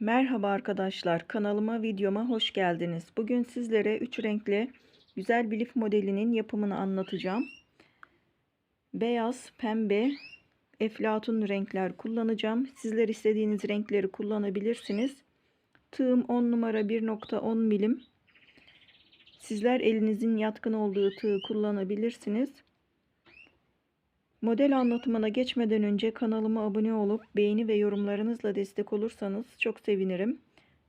Merhaba arkadaşlar, kanalıma, videoma hoş geldiniz. Bugün sizlere 3 renkli güzel bir lif modelinin yapımını anlatacağım. Beyaz, pembe, eflatun renkler kullanacağım. Sizler istediğiniz renkleri kullanabilirsiniz. Tığım 10 numara 1.10 milim. Sizler elinizin yatkın olduğu tığı kullanabilirsiniz. Model anlatımına geçmeden önce kanalıma abone olup beğeni ve yorumlarınızla destek olursanız çok sevinirim.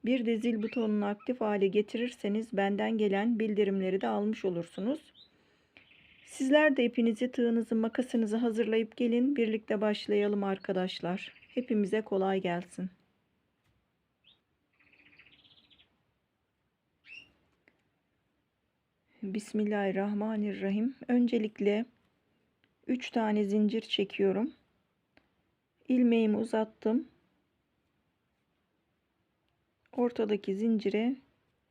Bir de zil butonunu aktif hale getirirseniz benden gelen bildirimleri de almış olursunuz. Sizler de ipinizi, tığınızı, makasınızı hazırlayıp gelin. Birlikte başlayalım arkadaşlar. Hepimize kolay gelsin. Bismillahirrahmanirrahim. Öncelikle 3 tane zincir çekiyorum. ilmeğimi uzattım. Ortadaki zincire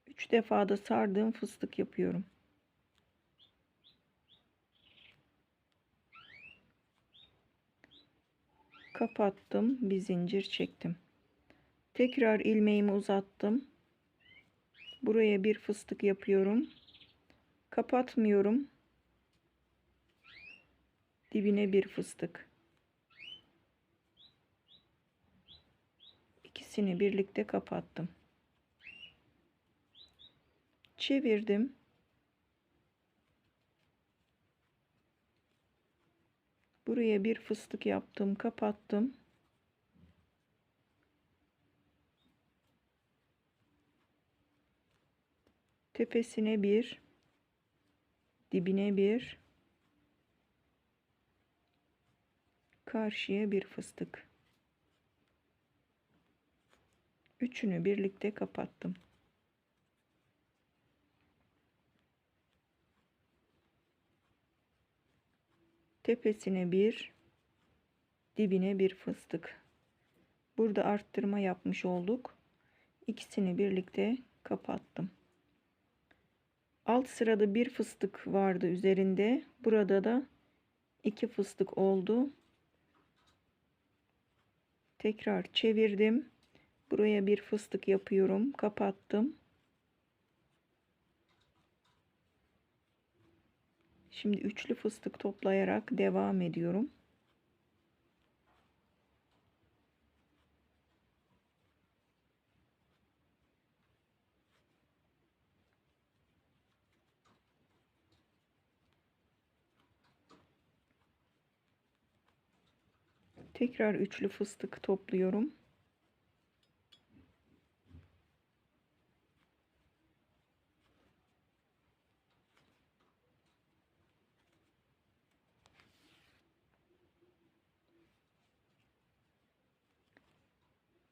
3 defa da sardığım fıstık yapıyorum. Kapattım, bir zincir çektim. Tekrar ilmeğimi uzattım. Buraya bir fıstık yapıyorum. Kapatmıyorum dibine bir fıstık. İkisini birlikte kapattım. Çevirdim. Buraya bir fıstık yaptım, kapattım. Tepesine bir, dibine bir, karşıya bir fıstık. Üçünü birlikte kapattım. Tepesine bir, dibine bir fıstık. Burada arttırma yapmış olduk. İkisini birlikte kapattım. Alt sırada bir fıstık vardı üzerinde. Burada da iki fıstık oldu. Tekrar çevirdim. Buraya bir fıstık yapıyorum. Kapattım. Şimdi üçlü fıstık toplayarak devam ediyorum. Tekrar üçlü fıstık topluyorum.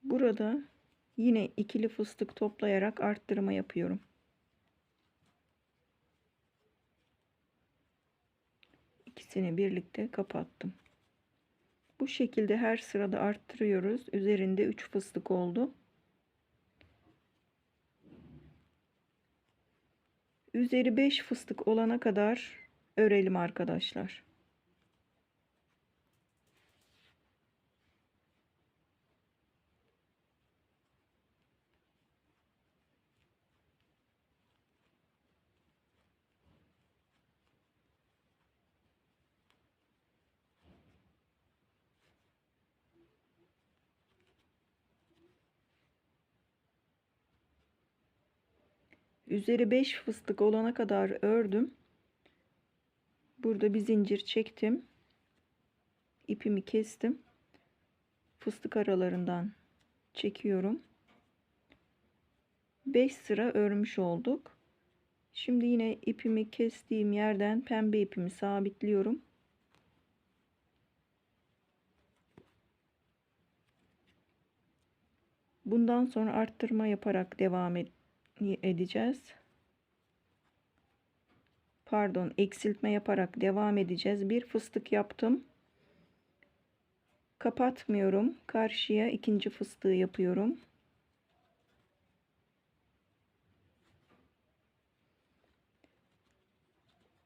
Burada yine ikili fıstık toplayarak arttırma yapıyorum. İkisini birlikte kapattım. Bu şekilde her sırada arttırıyoruz. Üzerinde 3 fıstık oldu. Üzeri 5 fıstık olana kadar örelim arkadaşlar. Üzeri 5 fıstık olana kadar ördüm. Burada bir zincir çektim. İpimi kestim. Fıstık aralarından çekiyorum. 5 sıra örmüş olduk. Şimdi yine ipimi kestiğim yerden pembe ipimi sabitliyorum. Bundan sonra arttırma yaparak devam et edeceğiz. Pardon, eksiltme yaparak devam edeceğiz. Bir fıstık yaptım. Kapatmıyorum. Karşıya ikinci fıstığı yapıyorum.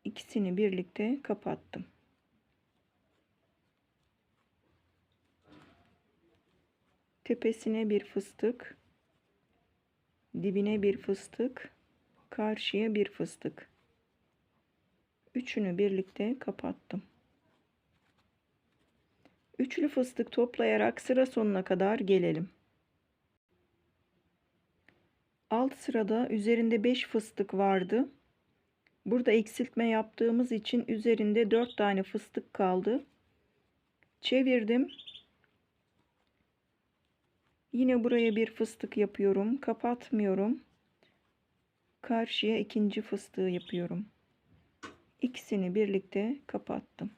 İkisini birlikte kapattım. Tepesine bir fıstık. Dibine bir fıstık, karşıya bir fıstık. Üçünü birlikte kapattım. Üçlü fıstık toplayarak sıra sonuna kadar gelelim. Alt sırada üzerinde 5 fıstık vardı. Burada eksiltme yaptığımız için üzerinde 4 tane fıstık kaldı. Çevirdim. Yine buraya bir fıstık yapıyorum. Kapatmıyorum. Karşıya ikinci fıstığı yapıyorum. İkisini birlikte kapattım.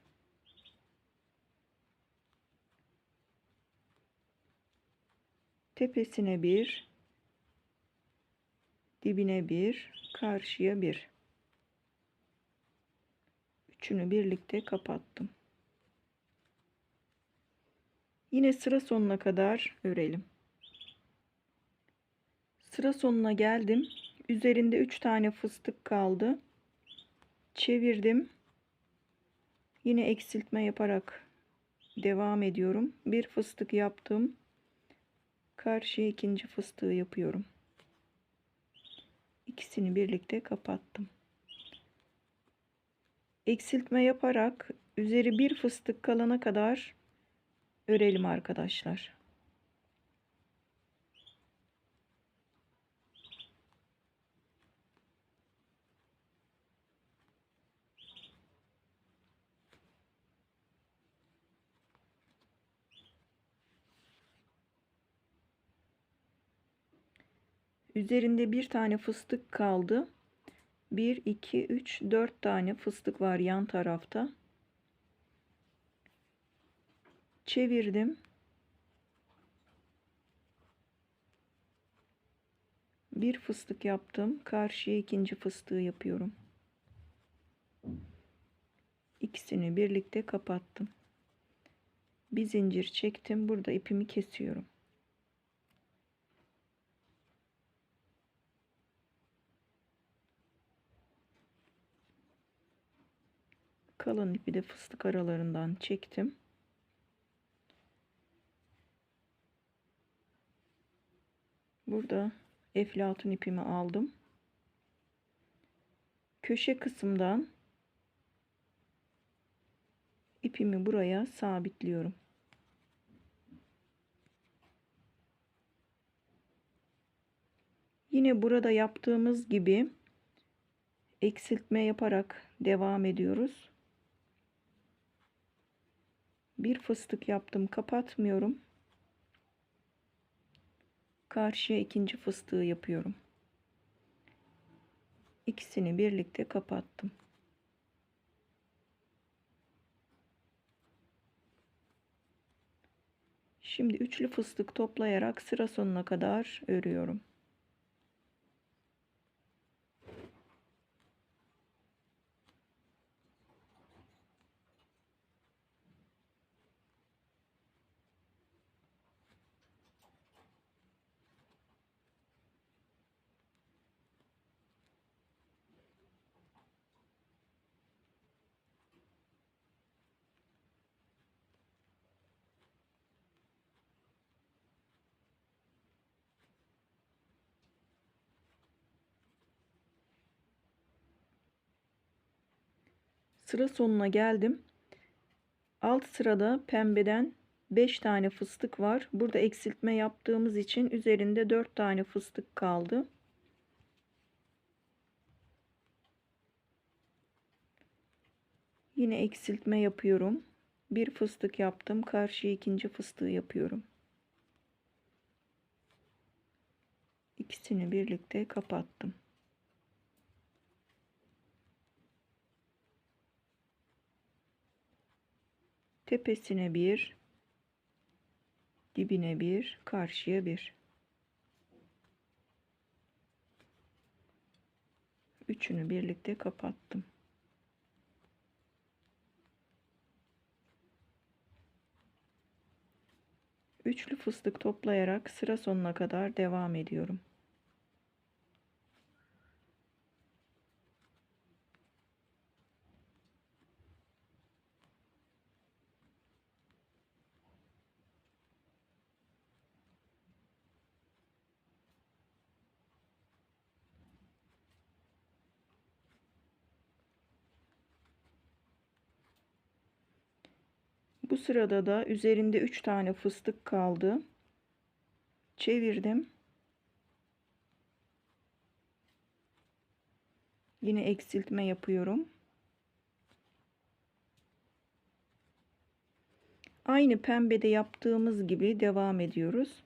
Tepesine bir, dibine bir, karşıya bir. Üçünü birlikte kapattım. Yine sıra sonuna kadar örelim. Sıra sonuna geldim. Üzerinde 3 tane fıstık kaldı. Çevirdim. Yine eksiltme yaparak devam ediyorum. Bir fıstık yaptım. Karşıya ikinci fıstığı yapıyorum. İkisini birlikte kapattım. Eksiltme yaparak üzeri bir fıstık kalana kadar örelim arkadaşlar. Üzerinde bir tane fıstık kaldı. 1, 2, 3, 4 tane fıstık var yan tarafta. Çevirdim. Bir fıstık yaptım. Karşıya ikinci fıstığı yapıyorum. İkisini birlikte kapattım. Bir zincir çektim. Burada ipimi kesiyorum. Kalın ipi de fıstık aralarından çektim. Burada eflatun ipimi aldım. Köşe kısımdan ipimi buraya sabitliyorum. Yine burada yaptığımız gibi eksiltme yaparak devam ediyoruz. Bir fıstık yaptım, kapatmıyorum. Karşıya ikinci fıstığı yapıyorum. İkisini birlikte kapattım. Şimdi üçlü fıstık toplayarak sıra sonuna kadar örüyorum. Sıra sonuna geldim. Alt sırada pembeden 5 tane fıstık var. Burada eksiltme yaptığımız için üzerinde 4 tane fıstık kaldı. Yine eksiltme yapıyorum. Bir fıstık yaptım. Karşıya ikinci fıstığı yapıyorum. İkisini birlikte kapattım. Tepesine bir, dibine bir, karşıya bir. Üçünü birlikte kapattım. Üçlü fıstık toplayarak sıra sonuna kadar devam ediyorum. Bu sırada da üzerinde 3 tane fıstık kaldı. Çevirdim. Yine eksiltme yapıyorum. Aynı pembede yaptığımız gibi devam ediyoruz.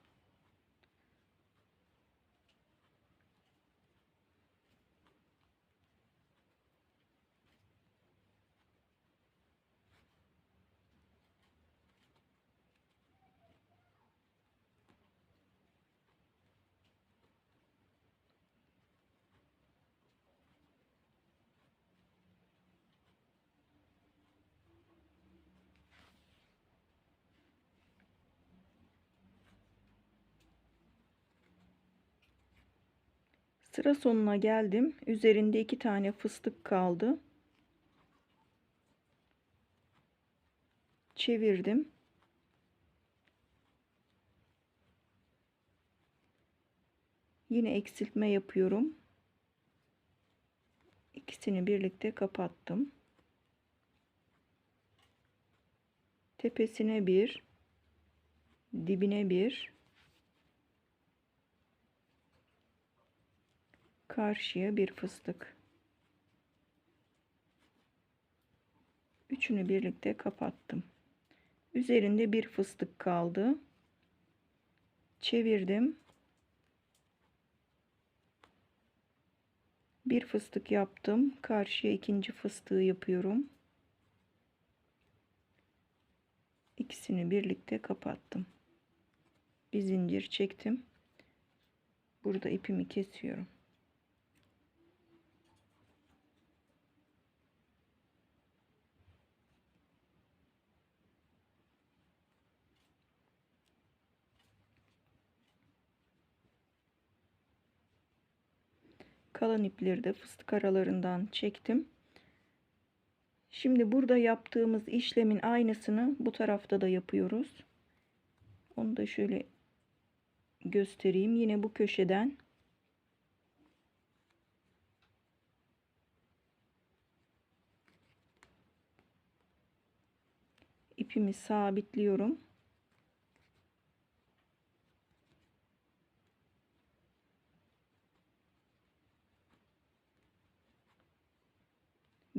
Sıra sonuna geldim. Üzerinde iki tane fıstık kaldı. Çevirdim. Yine eksiltme yapıyorum. İkisini birlikte kapattım. Tepesine bir, dibine bir, karşıya bir fıstık. Üçünü birlikte kapattım. Üzerinde bir fıstık kaldı. Çevirdim. Bir fıstık yaptım. Karşıya ikinci fıstığı yapıyorum. İkisini birlikte kapattım. Bir zincir çektim. Burada ipimi kesiyorum. Kalan ipleri de fıstık aralarından çektim. Şimdi burada yaptığımız işlemin aynısını bu tarafta da yapıyoruz. Onu da şöyle göstereyim. Yine bu köşeden ipimi sabitliyorum.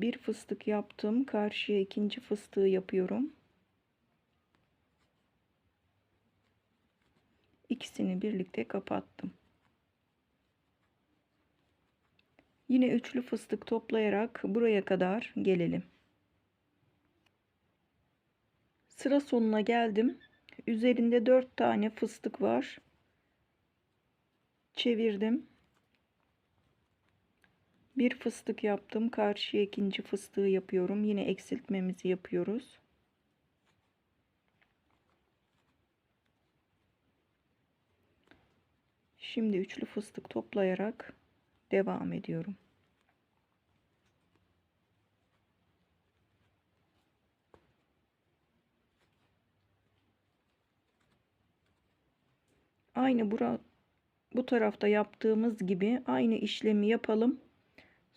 Bir fıstık yaptım karşıya ikinci fıstığı yapıyorum. İkisini birlikte kapattım. Yine üçlü fıstık toplayarak buraya kadar gelelim. Sıra sonuna geldim. Üzerinde dört tane fıstık var. Çevirdim bir fıstık yaptım karşıya ikinci fıstığı yapıyorum. Yine eksiltmemizi yapıyoruz. Şimdi üçlü fıstık toplayarak devam ediyorum. Aynı bura bu tarafta yaptığımız gibi aynı işlemi yapalım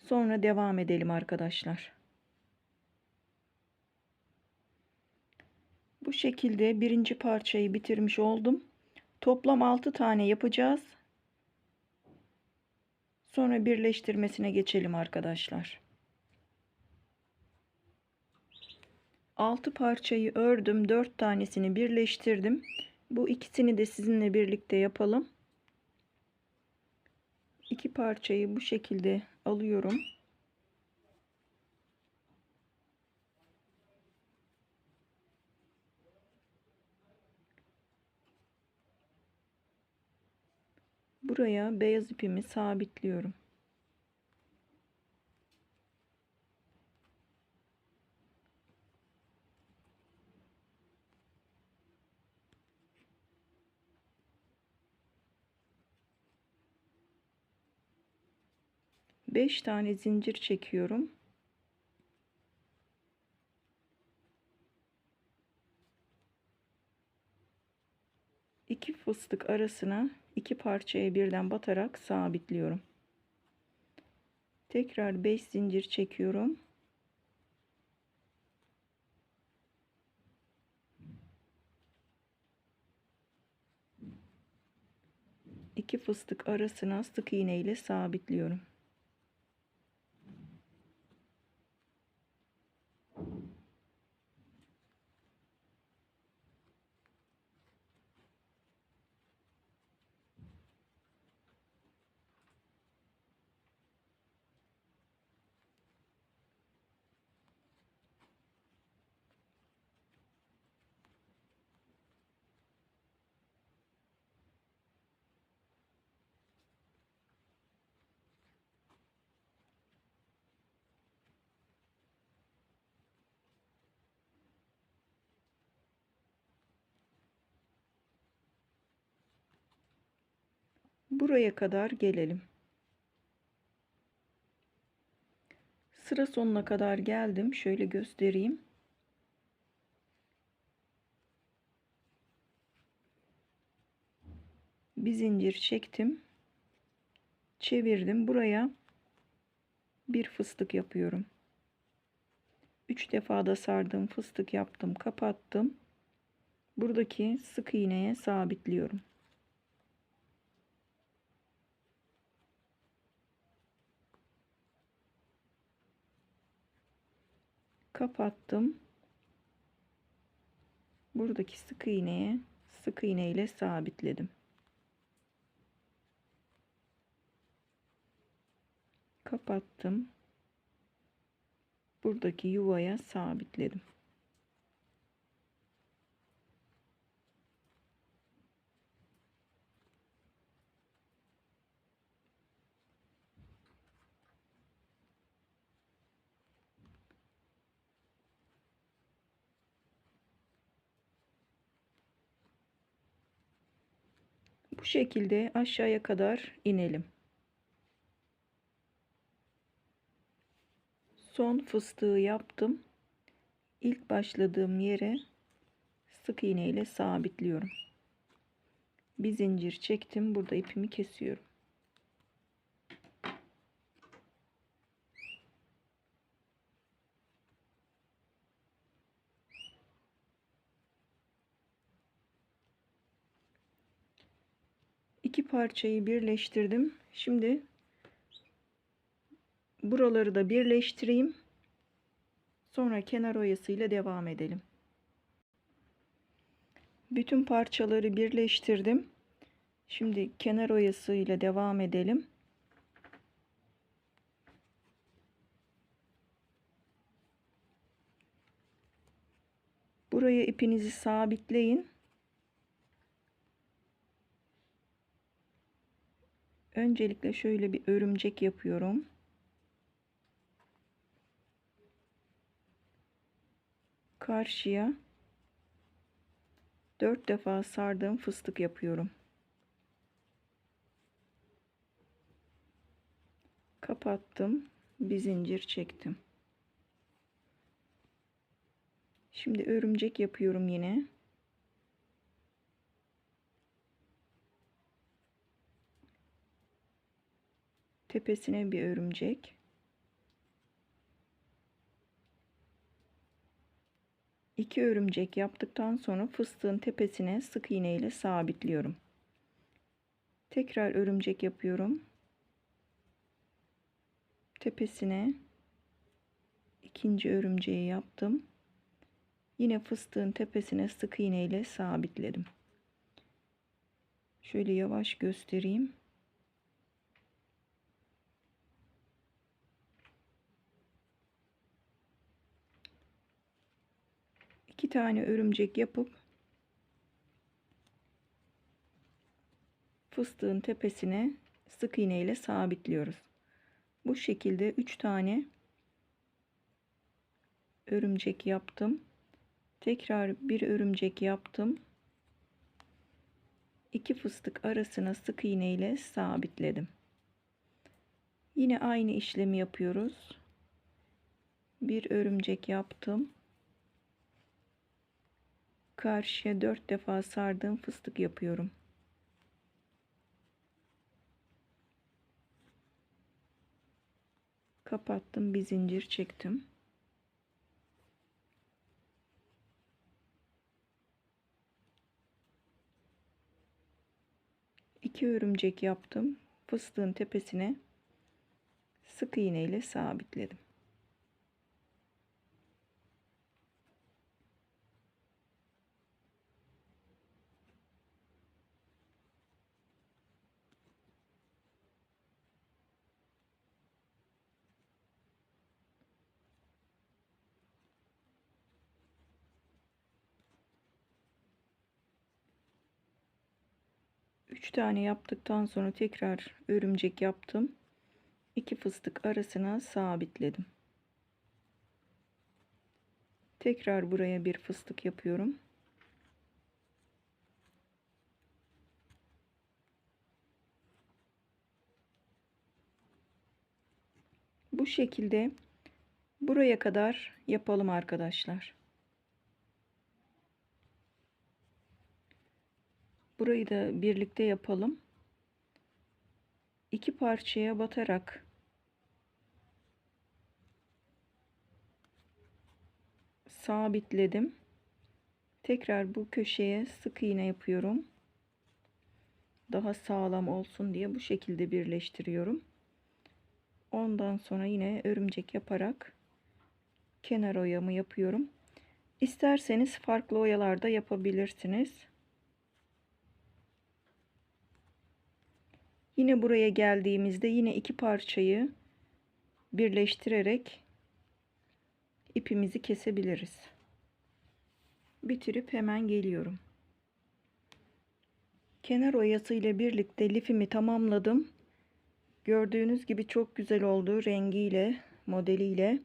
Sonra devam edelim arkadaşlar. Bu şekilde birinci parçayı bitirmiş oldum. Toplam 6 tane yapacağız. Sonra birleştirmesine geçelim arkadaşlar. 6 parçayı ördüm. 4 tanesini birleştirdim. Bu ikisini de sizinle birlikte yapalım. İki parçayı bu şekilde alıyorum. Buraya beyaz ipimi sabitliyorum. 5 tane zincir çekiyorum. iki fıstık arasına iki parçaya birden batarak sabitliyorum. Tekrar 5 zincir çekiyorum. iki fıstık arasına sık iğne ile sabitliyorum. Buraya kadar gelelim. Sıra sonuna kadar geldim. Şöyle göstereyim. Bir zincir çektim. Çevirdim. Buraya bir fıstık yapıyorum. 3 defa da sardım, fıstık yaptım, kapattım. Buradaki sık iğneye sabitliyorum. Kapattım. Buradaki sık iğneye sık iğne ile sabitledim. Kapattım. Buradaki yuvaya sabitledim. Bu şekilde aşağıya kadar inelim. Son fıstığı yaptım. İlk başladığım yere sık iğne ile sabitliyorum. Bir zincir çektim. Burada ipimi kesiyorum. iki parçayı birleştirdim. Şimdi buraları da birleştireyim. Sonra kenar oyasıyla devam edelim. Bütün parçaları birleştirdim. Şimdi kenar oyasıyla devam edelim. Buraya ipinizi sabitleyin. Öncelikle şöyle bir örümcek yapıyorum. Karşıya 4 defa sardığım fıstık yapıyorum. Kapattım. Bir zincir çektim. Şimdi örümcek yapıyorum yine. Tepesine bir örümcek. İki örümcek yaptıktan sonra fıstığın tepesine sık iğne ile sabitliyorum. Tekrar örümcek yapıyorum. Tepesine ikinci örümceği yaptım. Yine fıstığın tepesine sık iğne ile sabitledim. Şöyle yavaş göstereyim. İki tane örümcek yapıp fıstığın tepesine sık iğne ile sabitliyoruz. Bu şekilde 3 tane örümcek yaptım. Tekrar bir örümcek yaptım. İki fıstık arasına sık iğne ile sabitledim. Yine aynı işlemi yapıyoruz. Bir örümcek yaptım karşıya dört defa sardığım fıstık yapıyorum. Kapattım bir zincir çektim. İki örümcek yaptım. Fıstığın tepesine sık iğne ile sabitledim. Üç tane yaptıktan sonra tekrar örümcek yaptım. İki fıstık arasına sabitledim. Tekrar buraya bir fıstık yapıyorum. Bu şekilde buraya kadar yapalım arkadaşlar. Burayı da birlikte yapalım. İki parçaya batarak sabitledim. Tekrar bu köşeye sık iğne yapıyorum. Daha sağlam olsun diye bu şekilde birleştiriyorum. Ondan sonra yine örümcek yaparak kenar oyamı yapıyorum. İsterseniz farklı oyalarda yapabilirsiniz. Yine buraya geldiğimizde yine iki parçayı birleştirerek ipimizi kesebiliriz. Bitirip hemen geliyorum. Kenar oyası ile birlikte lifimi tamamladım. Gördüğünüz gibi çok güzel oldu rengiyle, modeliyle.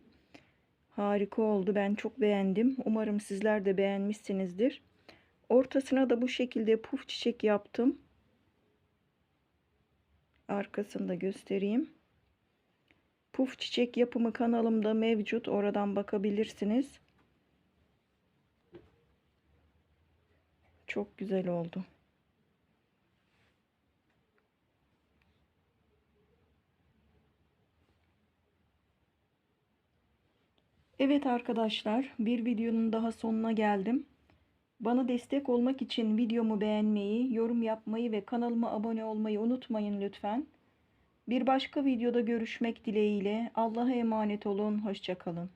Harika oldu. Ben çok beğendim. Umarım sizler de beğenmişsinizdir. Ortasına da bu şekilde puf çiçek yaptım. Arkasını da göstereyim. Puf çiçek yapımı kanalımda mevcut. Oradan bakabilirsiniz. Çok güzel oldu. Evet arkadaşlar bir videonun daha sonuna geldim. Bana destek olmak için videomu beğenmeyi, yorum yapmayı ve kanalıma abone olmayı unutmayın lütfen. Bir başka videoda görüşmek dileğiyle Allah'a emanet olun. Hoşçakalın.